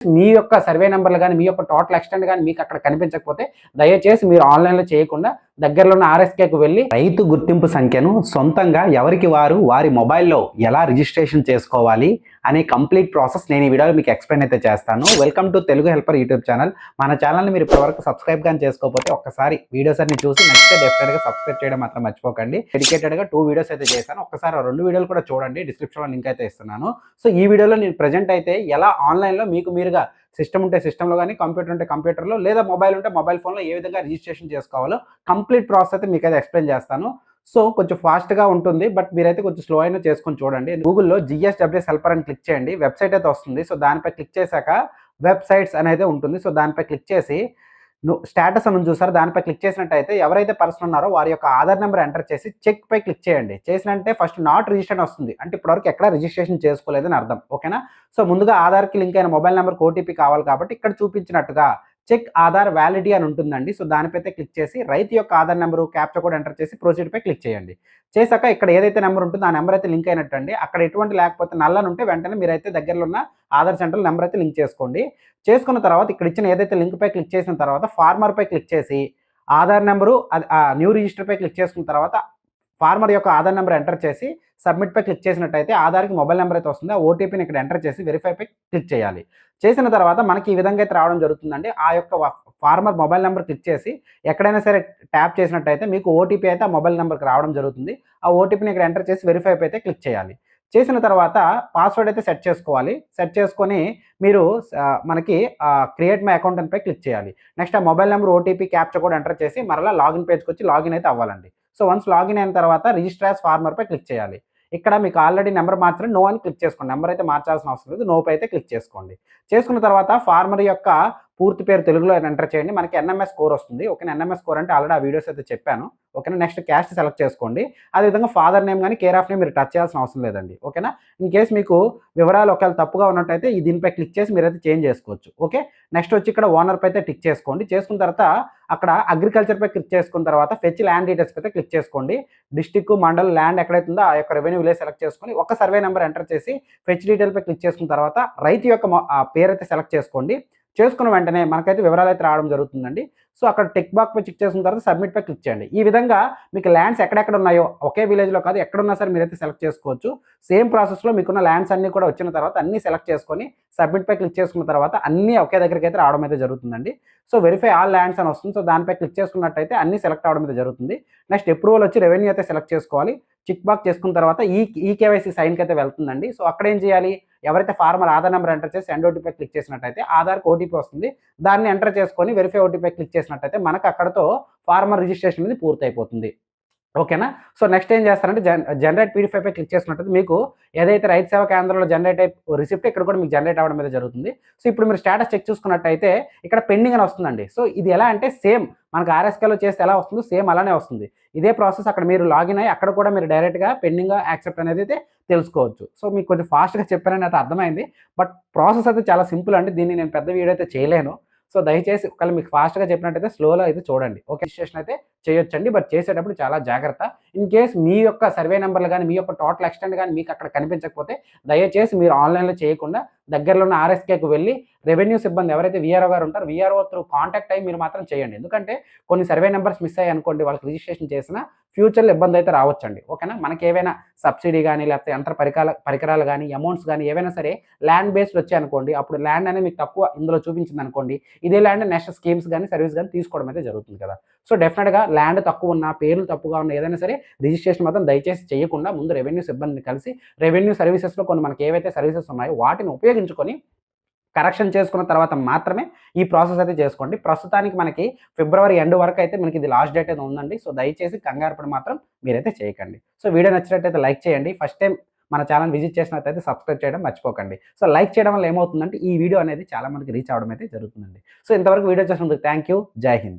మీ యొక్క సర్వే నెంబర్లు కానీ మీ యొక్క టోటల్ ఎక్స్టెంట్ కానీ మీకు అక్కడ కనిపించకపోతే దయచేసి మీరు ఆన్లైన్లో చేయకుండా దగ్గరలో ఉన్న ఆర్ఎస్కేకు వెళ్ళి రైతు గుర్తింపు సంఖ్యను సొంతంగా ఎవరికి వారు వారి మొబైల్లో ఎలా రిజిస్ట్రేషన్ చేసుకోవాలి అనే కంప్లీట్ ప్రాసెస్ నేను ఈ వీడియోలో మీకు ఎక్స్ప్లెయిన్ అయితే చేస్తాను. Welcome to Telugu helper YouTube channel మన ఛానల్ని మీరు ఇప్పటివరకు సబ్స్క్రైబ్ కానీ చేసుకోకపోతే ఒక్కసారి వీడియోస్ అన్ని చూసి నచ్చితే డెఫినెట్గా సబ్స్క్రైబ్ చేయడం మాత్రం మర్చిపోకండి. డెడికేటెడ్గా టూ వీడియోస్ అయితే చేశాను. ఒక్కసారి ఆ రెండు వీడియోలు కూడా చూడండి. డిస్క్రిప్షన్లో లింక్ అయితే ఇస్తున్నాను. సో ఈ వీడియోలో నేను ప్రజెంట్ అయితే ఎలా ఆన్లైన్లో మీకు మీరుగా సిస్టమ్ ఉంటే సిస్టంలో కానీ కంప్యూటర్ ఉంటే కంప్యూటర్లో లేదా మొబైల్ ఉంటే మొబైల్ ఫోన్లో ఏ విధంగా రిజిస్ట్రేషన్ చేసుకోవాలో కంప్లీట్ ప్రాసెస్ అయితే మీకు అయితే ఎక్స్ప్లెయిన్ చేస్తాను. సో కొంచెం ఫాస్ట్గా ఉంటుంది బట్ మీరైతే కొంచెం స్లో అయినా చేసుకొని చూడండి. గూగుల్లో జిఎస్డబ్ల్యూఎస్ హెల్పర్ అని క్లిక్ చేయండి వెబ్సైట్ అయితే వస్తుంది. సో దానిపై క్లిక్ చేశాక వెబ్సైట్స్ అనేది ఉంటుంది. సో దానిపై క్లిక్ చేసి స్టేటస్ అని చూసారు? దానిపై క్లిక్ చేసినట్టయితే ఎవరైతే పర్సన్ ఉన్నారో వారి యొక్క ఆధార్ నెంబర్ ఎంటర్ చేసి చెక్ పై క్లిక్ చేయండి. చేసినంటే ఫస్ట్ నాట్ రిజిస్టర్డ్ వస్తుంది. అంటే ఇప్పటివరకు ఎక్కడ రిజిస్ట్రేషన్ చేసుకోలేదని అర్థం. ఓకేనా? సో ముందుగా ఆధార్కి లింక్ అయిన మొబైల్ నెంబర్కి ఓటీపీ కావాలి కాబట్టి ఇక్కడ చూపించినట్టుగా చెక్ ఆధార్ వ్యాలిడిటీ అని ఉంటుందండి. సో దానిపైతే క్లిక్ చేసి రైతు యొక్క ఆధార్ నెంబరు క్యాప్చర్ కూడా ఎంటర్ చేసి ప్రొసీడ్పై క్లిక్ చేయండి. చేశాక ఇక్కడ ఏదైతే నెంబర్ ఉంటుందో ఆ నెంబర్ అయితే లింక్ అయినట్టు అండి అక్కడ ఎటువంటి లేకపోతే నల్లని ఉంటే వెంటనే మీరైతే దగ్గరలో ఉన్న ఆధార్ సెంటర్ నెంబర్ అయితే లింక్ చేసుకోండి. చేసుకున్న తర్వాత ఇక్కడ ఇచ్చిన ఏదైతే లింక్పై క్లిక్ చేసిన తర్వాత ఫార్మర్ పై క్లిక్ చేసి ఆధార్ నెంబరు న్యూ రిజిస్టర్పై క్లిక్ చేసుకున్న తర్వాత ఫార్మర్ యొక్క ఆధార్ నెంబర్ ఎంటర్ చేసి సబ్మిట్ పై క్లిక్ చేసినట్టయితే ఆధార్కి మొబైల్ నెంబర్ అయితే వస్తుంది. ఆ ఓటీపీని ఇక్కడ ఎంటర్ చేసి వెరిఫై పై క్లిక్ చేయాలి. చేసిన తర్వాత మనకి ఈ విధంగా అయితే రావడం జరుగుతుందండి. ఆ యొక్క ఫార్మర్ మొబైల్ నెంబర్ క్లిక్ చేసి ఎక్కడైనా సరే ట్యాప్ చేసినట్టయితే మీకు ఓటీపీ అయితే ఆ మొబైల్ నెంబర్కి రావడం జరుగుతుంది. ఆ ఓటీపీని ఇక్కడ ఎంటర్ చేసి వెరిఫై అయితే క్లిక్ చేయాలి. చేసిన తర్వాత పాస్వర్డ్ అయితే సెట్ చేసుకోవాలి. సెట్ చేసుకొని మీరు మనకి క్రియేట్ మై అకౌంట్ అనిపై క్లిక్ చేయాలి. నెక్స్ట్ ఆ మొబైల్ నెంబర్ ఓటీపీ క్యాప్చర్ కూడా ఎంటర్ చేసి మరలా లాగిన్ పేజ్కి వచ్చి లాగిన్ అయితే అవ్వాలండి. సో వన్స్ లాగిన్ అయిన తర్వాత రిజిస్టర్ యాజ్ ఫార్మర్పై క్లిక్ చేయాలి. ఇక్కడ మీకు ఆల్రెడీ నెంబర్ మాత్రం నో అని క్లిక్ చేసుకోండి. నెంబర్ అయితే మార్చాల్సిన అవసరం లేదు నోపై అయితే క్లిక్ చేసుకోండి. చేసుకున్న తర్వాత ఫార్మర్ యొక్క పూర్తి పేరు తెలుగులో ఎంటర్ చేయండి. మనకి ఎన్ఎంఎస్ స్కోర్ వస్తుంది. ఓకే ఎన్ఎంఎస్ స్కోర్ అంటే ఆల్రెడీ ఆ వీడియోస్ అయితే చెప్పాను. ఓకేనా నెక్స్ట్ క్యాస్ట్ సెలెక్ట్ చేసుకోండి. అదేవిధంగా ఫాదర్ నేమ్ కానీ కేర్ ఆఫ్ నేమ్ మీరు టచ్ చేయాల్సిన అవసరం లేదండి. ఓకేనా ఇన్ కేసు మీకు వివరాలు ఒకవేళ తప్పుగా ఉన్నట్టయితే ఈ దీనిపై క్లిక్ చేసి మీరైతే చేంజ్ చేసుకోవచ్చు. ఓకే నెక్స్ట్ వచ్చి ఇక్కడ ఓనర్ అయితే టిక్ చేసుకోండి. చేసుకున్న తర్వాత అక్కడ అగ్రికల్చర్ పై క్లిక్ చేసుకున్న తర్వాత ఫెచ్ ల్యాండ్ డీటెయిల్స్ అయితే క్లిక్ చేసుకోండి. డిస్టిక్ మండల్ ల్యాండ్ ఎక్కడైతుందో ఆ యొక్క రెవెన్యూ విలేజ్ సెలెక్ట్ చేసుకొని ఒక సర్వే నెంబర్ ఎంటర్ చేసి ఫెచ్ డీటెయిల్పై క్లిక్ చేసుకున్న తర్వాత రైతు యొక్క పేరు అయితే సెలెక్ట్ చేసుకోండి. చేసుకున్న వెంటనే మనకైతే వివరాలు అయితే రావడం జరుగుతుందండి. సో అక్కడ టెక్ బాక్ పై చెక్ చేసిన తర్వాత సబ్మిట్ పై క్లిక్ చేయండి. ఈ విధంగా మీకు ల్యాండ్స్ ఎక్కడెక్కడ ఉన్నాయో ఒకే విలేజ్లో కాదు ఎక్కడున్నా సరే మీరైతే సెలెక్ట్ చేసుకోవచ్చు. సేమ్ ప్రాసెస్లో మీకున్న ల్యాండ్స్ అన్ని కూడా వచ్చిన తర్వాత అన్ని సెలెక్ట్ చేసుకొని సబ్మిట్ పై క్లిక్ చేసుకున్న తర్వాత అన్ని ఒకే దగ్గరికి అయితే రావడం అయితే జరుగుతుందండి. సో వెరిఫై ఆల్ ల్యాండ్స్ అని వస్తుంది. సో దానిపై క్లిక్ చేసుకున్నట్టయితే అన్ని సెలెక్ట్ అవడం అయితే జరుగుతుంది. నెక్స్ట్ అప్రూవల్ వచ్చి రెవెన్యూ అయితే సెలెక్ట్ చేసుకోవాలి. చిక్ బాక్ చేసుకున్న తర్వాత ఈ ఈ కేవైసీ సైన్కి అయితే వెళ్తుందండి. సో అక్కడ ఏం చేయాలి? ఎవరైతే ఫార్మర్ ఆధార్ నెంబర్ ఎంటర్ చేసి ఎండ్ ఓటీపీ క్లిక్ చేసినట్టయితే ఆధార్కి ఓటీపీ వస్తుంది. దాన్ని ఎంటర్ చేసుకొని వెరిఫై ఓటీపీ క్లిక్ చేసినట్టయితే మనకు అక్కడతో ఫార్మర్ రిజిస్ట్రేషన్ అనేది పూర్తయిపోతుంది. ఓకేనా? సో నెక్స్ట్ ఏం చేస్తారంటే జన్ జనరేట్ పీడిఫై పై క్లిక్ చేసినట్టు మీకు ఏదైతే రైతు సేవా కేంద్రంలో జనరేట్ అయి రిసిప్ట్ ఇక్కడ కూడా మీకు జనరేట్ అవ్వడం మీద జరుగుతుంది. సో ఇప్పుడు మీరు స్టేటస్ చెక్ చూసుకున్నట్టయితే ఇక్కడ పెండింగ్ అని వస్తుందండి. సో ఇది ఎలా అంటే సేమ్ మనకు ఆర్ఎస్కేలో చేస్తే ఎలా వస్తుందో సేమ్ అలానే వస్తుంది. ఇదే ప్రాసెస్ అక్కడ మీరు లాగిన్ అయ్యి అక్కడ కూడా మీరు డైరెక్ట్గా పెండింగ్ యాక్సెప్ట్ అనేది అయితే తెలుసుకోవచ్చు. సో మీకు కొంచెం ఫాస్ట్గా చెప్పానని అయితే అర్థమైంది. బట్ ప్రాసెస్ అయితే చాలా సింపుల్ అండి. దీన్ని నేను పెద్ద వీడియో అయితే చేయలేను. సో దయచేసి ఒకవేళ మీకు ఫాస్ట్గా చెప్పినట్టయితే స్లోలో అయితే చూడండి. ఓకే రిజిస్ట్రేషన్ అయితే చేయొచ్చండి బట్ చేసేటప్పుడు చాలా జాగ్రత్త. ఇన్ కేస్ మీ యొక్క సర్వే నెంబర్లు కానీ మీ యొక్క టోటల్ ఎక్స్టెంట్ కానీ మీకు అక్కడ కనిపించకపోతే దయచేసి మీరు ఆన్లైన్లో చేయకుండా దగ్గరలో ఉన్న ఆర్ఎస్కేకి వెళ్ళి రెవెన్యూ సిబ్బంది ఎవరైతే వీఆర్ఓ గారు ఉంటారో వీఆర్ఓ త్రూ కాంటాక్ట్ అయ్యి మీరు మాత్రం చేయండి. ఎందుకంటే కొన్ని సర్వే నెంబర్స్ మిస్ అయ్యి అనుకోండి వాళ్ళకి రిజిస్ట్రేషన్ చేసిన ఫ్యూచర్లో ఇబ్బంది అయితే రావచ్చండి. ఓకేనా? మనకి ఏవైనా సబ్సిడీ కానీ లేకపోతే యంత్ర పరికరాల పరికరాలు కానీ అమౌంట్స్ కానీ ఏవైనా సరే ల్యాండ్ బేస్డ్ వచ్చాయనుకోండి అప్పుడు ల్యాండ్ అనేది మీకు తక్కువ ఇందులో చూపించింది అనుకోండి ఇదే ల్యాండ్ నెక్స్ట్ స్కీమ్స్ కానీ సర్వీస్ కానీ తీసుకోవడం అయితే జరుగుతుంది కదా. సో డెఫినెట్గా ల్యాండ్ తక్కువ ఉన్న పేర్లు తప్పుగా ఉన్న ఏదైనా సరే రిజిస్ట్రేషన్ మాత్రం దయచేసి చేయకుండా ముందు రెవెన్యూ సిబ్బందిని కలిసి రెవెన్యూ సర్వీసెస్లో కొన్ని మనకి ఏవైతే సర్వీసెస్ ఉన్నాయో వాటిని ఉపయోగించుకొని కరెక్షన్ చేసుకున్న తర్వాత మాత్రమే ఈ ప్రాసెస్ అయితే చేసుకోండి. ప్రస్తుతానికి మనకి ఫిబ్రవరి ఎండ్ వరకు అయితే మనకి ఇది లాస్ట్ డేట్ అయితే ఉందండి. సో దయచేసి కంగారుపడి మాత్రం మీరైతే చేయకండి. సో వీడియో నచ్చినట్టయితే లైక్ చేయండి. ఫస్ట్ టైం మన ఛానల్ విజిట్ చేసినట్టయితే సబ్స్క్రైబ్ చేయడం మర్చిపోకండి. సో లైక్ చేయడం వల్ల ఏమవుతుందంటే ఈ వీడియో అనేది చాలా మందికి రీచ్ అవడం అయితే జరుగుతుందండి. సో ఇంతవరకు వీడియో చేసినందుకు థ్యాంక్ యూ. జై హింద్.